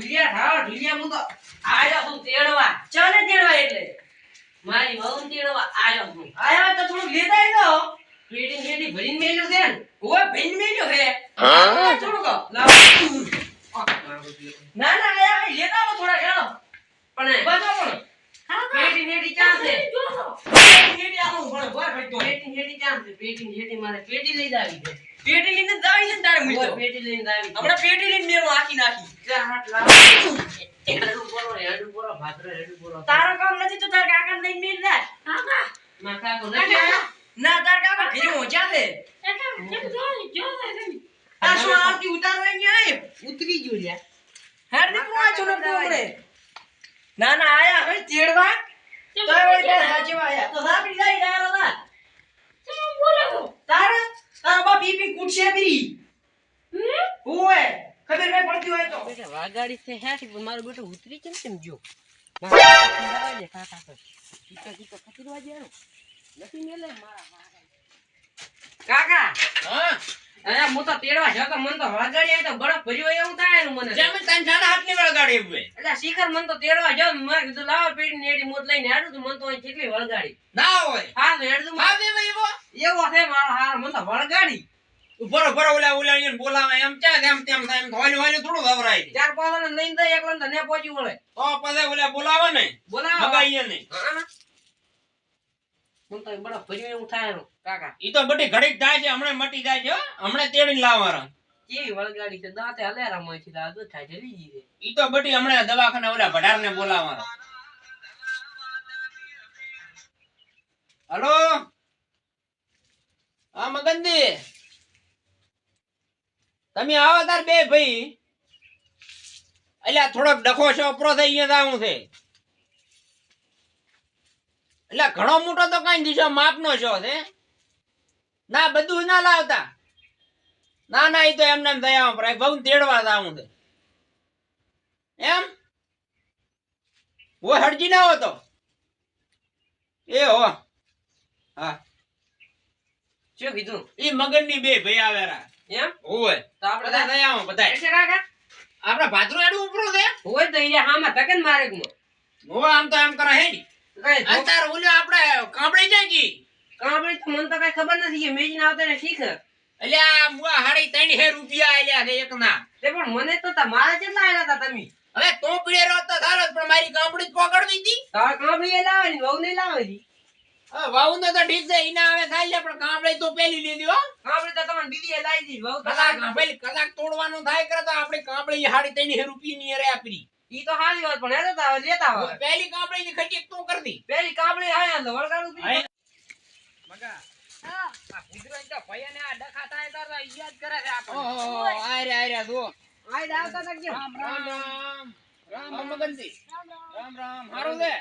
ઢુલિયા થાવ ઢુલિયા હું તો આયો હું તેડવા. ચાલે તેડવા એટલે? મારી વહુ તેડવા આયો હું આયા તો થોડું લેતા આવ્યો પેટી પેટી ભરીને મેલ્યો છે ને. ઓય ભઈન મેલ્યો હે હા? થોડું કહો લાવો. ના ના આયા લેતા આવો થોડા હેડો. પણ બજો પણ પેટી નેડી ક્યાં છે? પેટી આવો પણ બોય ભાઈ તો. પેટી નેડી ક્યાં છે? પેટી નેડી મારે પેટી લઈ આવી છે. પેટી લઈને જ ને તારે ઓય, મૂકો પેટી લઈને આવી છે. પેટી લઈને મેલો આખી નાખી. જા હાથ લાવો. તારો કામ નથી તો તાર કાકા લઈને મેલ દે કાકા. માકા કો? ના તાર કાકા ઘરે મોજા દે આ શું આરતી ઉતારવા અહીંયા આય ઉતરી ગયું લ્યા હેડ ને કોણ છો ને ના ના આયા. હવે તેડવા? તો વળી સાચવા આયા. તો સાપડી જાય ડાયરો ના તાર તાર કુટશે બી ઓય ખબર નહીં પડતી હોય તો. બેટા વાગાડી છે પણ મારો બેટો ઉતરી કેમ કેમ ગયો? મારા કાકા દે કાકા તો ચીકા ચીકા ખતીરવા જેનો નથી મેલે મારા. કાકા હા? અરે હું તો તેડવા જતો મન તો વાગાડી આવી તો બરફ ભર્યો એવું થાય ને મને. જેમ તને જાના હાથની વળગાડી ઉભે એટલે શિખર મન તો તેડવા જાવ મેં કીધું લાવો પેટી નેડી મોત લઈને હેડું તો મન તો કેટલી વળગાડી ના હોય. હા હેડું હા બે એવો એવો? છે મારો હાર મન તો વળગાડી ઉભરો ઉભરો ઓલા ઓલા બોલાવે. એમ ચા તેમ તેમ થાય એમ હોલી હોલી થોડું વવરાય ચાર પાંચ ને લઈને જાય એકલા ને પહોંચી વળે. તો પછી ઓલા બોલાવે ને? બોલાવો. મગાઈએ ને. હા. તો બરફ ભર્યો એવું કાકા. ઈ તો બધી ઘડીક થાય છે હમણાં મટી જાય છે હો. તેડીને લાવવાના. કેવી વળગાડી છે? દાંતે હલેરા માં છે દાદુ થાય જલી ગઈ છે. ઈ તો બધી હમણાં દવાખાને ઓલા ભડારને બોલાવવાના. હલો? હા મગનદી તમે આવો તાર બે ભાઈ. એટલે થોડોક ડખો છે અપરો થઈ ગયો આવું છે. એટલે ઘણો મોટો તો કઈ દીશો માપનો છો છે. ના બધું ના લાવતા. ના ના એ તો એમને દયા થયા પર બહુ તેડવા આવું છે. એમ? ઓ હરજી ના હોતો. એ હો. હા. શું કીધું? ઈ મગનની બે ભાઈ આવેરા એમ? ઓય તો આપણે બધા આવું બધા. છે કાકા? આપડે ભાદરો એડું ઉપરો છે? તો હામાં મારે આમ તો એમ કરે હે ની. કઈ આ તાર ઓલો આપણે કાંબળી જાય કી? કાંબળી તો મને તો કઈ ખબર નથી કે મેજિન આવતા ને શીખ. અલ્યા આ મુઆ હાડી ત્રણ હે રૂપિયા આલ્યા છે એક ના તે પણ મને તો તમારે કેટલા આયા હતા તમે. હવે તો પીડે રહો તો પણ મારી કાંબળી જ પકડવી હતી. તાર કાંબળી લાવવાની વહુ નહીં લાવવાની વાવ તો ઠીક છે ઈના હવે થાય છે પણ કાંબળી તો પેલી લીધી હો. કાંબળી તો તમને લાવી કલાક પેલી કલાક તોડવાનું થાય કરે તો આપણે કાંબળી હાડી ત્રણ હે રૂપિયા ની અરે આપી ઈ તો હારી વાત પણ હેડો તો લેતા હોય. પહેલી કાંબળી ની તો કરી દી. પેલી કાંબળી આયા તો વળગાડું પી. મગા. હા. આ કુદરત તો ભૈયાને આ ડખા થાય તો યાદ કરે છે આપણને. ઓહો આયરે આયરે જો આય આવતા તક રામ રામ. રામ રામ મગનજી. રામ રામ. હારું છે?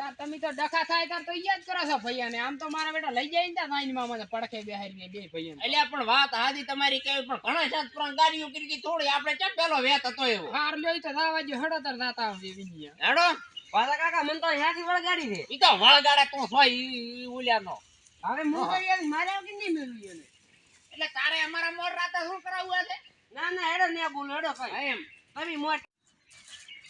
તાર તમે તો ડખા થાય તાર તો યાદ કરો છો ભૈયાને. આમ તો મારા બેટા લઈ જાય ને ત્યાં નાઈનમાં મને પડખે બેહારી બે ભૈયા એટલે પણ વાત હાજી તમારી કેવી પણ ઘણા સાત પણ ગાડીઓ કરી ગઈ થોડી આપણે ચા પેલો વેત હતો એવો? હાર લ્યો તો દાવા જો હડો તર દાતા આવજે વિનિયા હેડો. પાછા કાકા મને તો અહીંયાથી વળગાડી છે. ઈ તો વળગાડે તું છો ઈ ઉલ્યાનો. હવે હું કઈ મારે કે નહીં મેળવી એને? એટલે તારે અમારા મોર રાતે શું કરાવવું છે ના ના હેડો ને બોલો હેડો કઈ એમ. તમે મોટ હા લ્યા હેરતા લાયા છે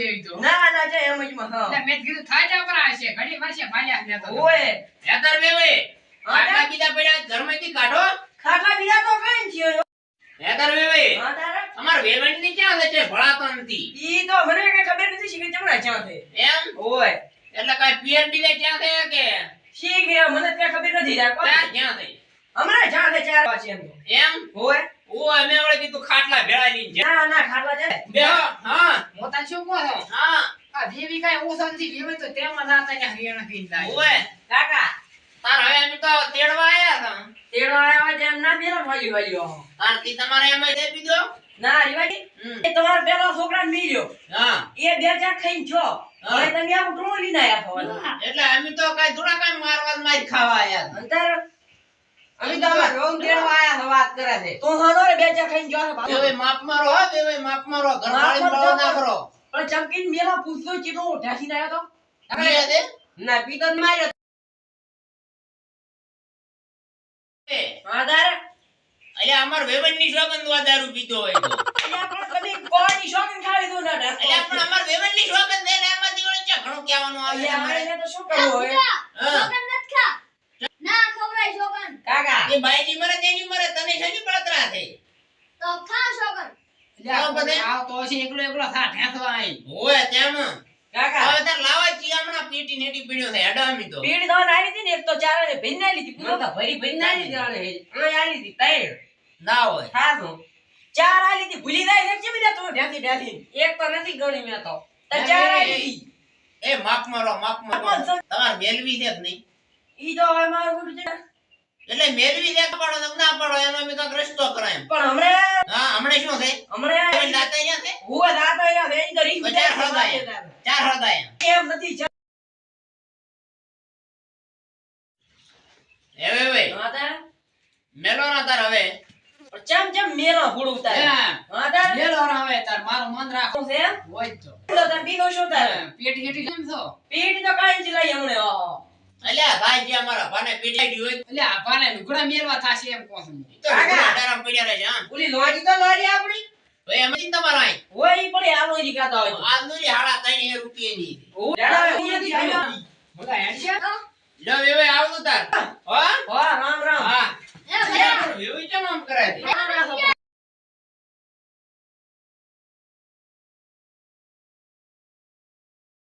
માં તો ના ના જય એમ જ માં હા. એટલે મેં કીધું થાજા પર આ છે વર્ષે ભાલ્યા ને તો ઓય યાદર વેવે. હા, આટલા બીજા પડ્યા ઘરમાંથી કાઢો. ખાખા બીજા તો કઈ છે યાદર વેવે. હા તારે. અમાર વેવણની ક્યાં છે ભળાતો નથી. ઈ તો મને કઈ ખબર નથી શીખી ચમડા ક્યાં છે. એમ? ઓય. એટલે કઈ પિયર ડીલે ક્યાં છે કે? શી ગયા મને ત્યાં ખબર નથી ત્યાં ક્યાં છે હમણાં છે ચાર પાછી એમ. એમ? હોય ઓ અમે વળે કીધું ખાટલા ભેળા લઈને જા. ના ના ખાટલા જાય બે હા. મોતા શું કહો છો હા? આ દેવી કાઈ ઓછો નથી વેવી તો તેમાં નાતા ને હરિયાણા કઈ લાય ઓએ કાકા. તાર હવે અમે તો તેડવા આયા હતા. તેડવા આયા હોય એમ ના મેરા ભાઈ વાલી આવો. તારથી તમારે એમ દે. પીધો ના રીવાડી હમ. એ તમારા છોકરા ને મીર્યો. હા. એ બે ચાર ખાઈને જો. હા. હવે તમે આમ ટોળું લઈને આયા છો. એટલે અમે તો કઈ થોડા કાઈ મારવા માં માર ખાવા આયા અંતર અમે તમાર તેડવા આયા છે, વાત કરે છે. તો હાનો રે બેચા ખાઈને જો છે બેવે માપ મારો હો બેવે માપ મારો ઘર વાળી બળો ના કરો પણ ચમકીન મેલા પૂછતો ચીટો ઢાસીને આવ્યો તો. દે ના પીતો જ માર્યો. એ, આધાર અલ્યા અમાર વેવણની સોગંદ આ દારૂ પીતો હોય તો. અલ્યા પણ તમે કોની શોખીન ખાવી દો ને અલ્યા પણ અમાર વેવણની સોગંદ દે ને એમાંથી વળી ચા ઘણું કહેવાનું આવે અલ્યા અમારે. મારે તો શું કરવું હવે હા. ના ખવડાય છોકન કાકા એ બાયજી મરે તેની મરે તને શેની બળતરા થઈ તો ખા છોકન લ્યા, તો બધે? એકલો એકલો થા ઠેંસવા આઈ. હોય તેમ. કાકા. હવે તાર લાવા ચી હમણાં પીટી નેટી પીડ્યો છે હેડો તો. પીડ તો નાની હતી ને એક તો ચાર ભરી આલી હતી ના હોય. આ લીધી ભૂલી જાય કેમ બધા તું? એક તો નથી ગણી મેં તો. ચાર આ એ માપ મારો માપ મારો. તમાર મેલવી છે જ નહીં? ઈ તો હવે મારું ગુડ છે. એટલે મેલવી છે પાડો ને પાડો? એનો અમે તો રસ્તો કરાય પણ હમણાં હા હમણાં શું છે હમણે દાતા અહીંયા છે હું દાતા અહીંયા વેણ કરી ચાર હળગાયા. ચાર હળગાયા. એમ નથી ચાર વે તારે? મેલો ના તાર હવે. ચમ ચમ મેલો ભૂળ ઉતાર માતા મેલો રાવે તાર મારું મન રાખો. છે હોય તો. તાર બીજો શું તાર? પેટ હેટી કેમ છો? પીઠ તો કાઈ જ લઈ હમણે આહો. અલ્યા ભાઈ જે અમારા ભાને પીડાઈ હોય એટલે આ પાને લુગડા મેલવા થાશે એમ કહું છું. તો કાકા. પડ્યા રહે છે હા ઓલી લોજી તો લોરી આપણી તો એમ નથી તમારા અહીં હોય ઈ પણ આલો ઈ હોય આ દોરી હાડા હું હું. બધા લો હવે આવતું તાર હા વાહ, રામ રામ હા એ કેમ આમ કરે છે રામ રામ.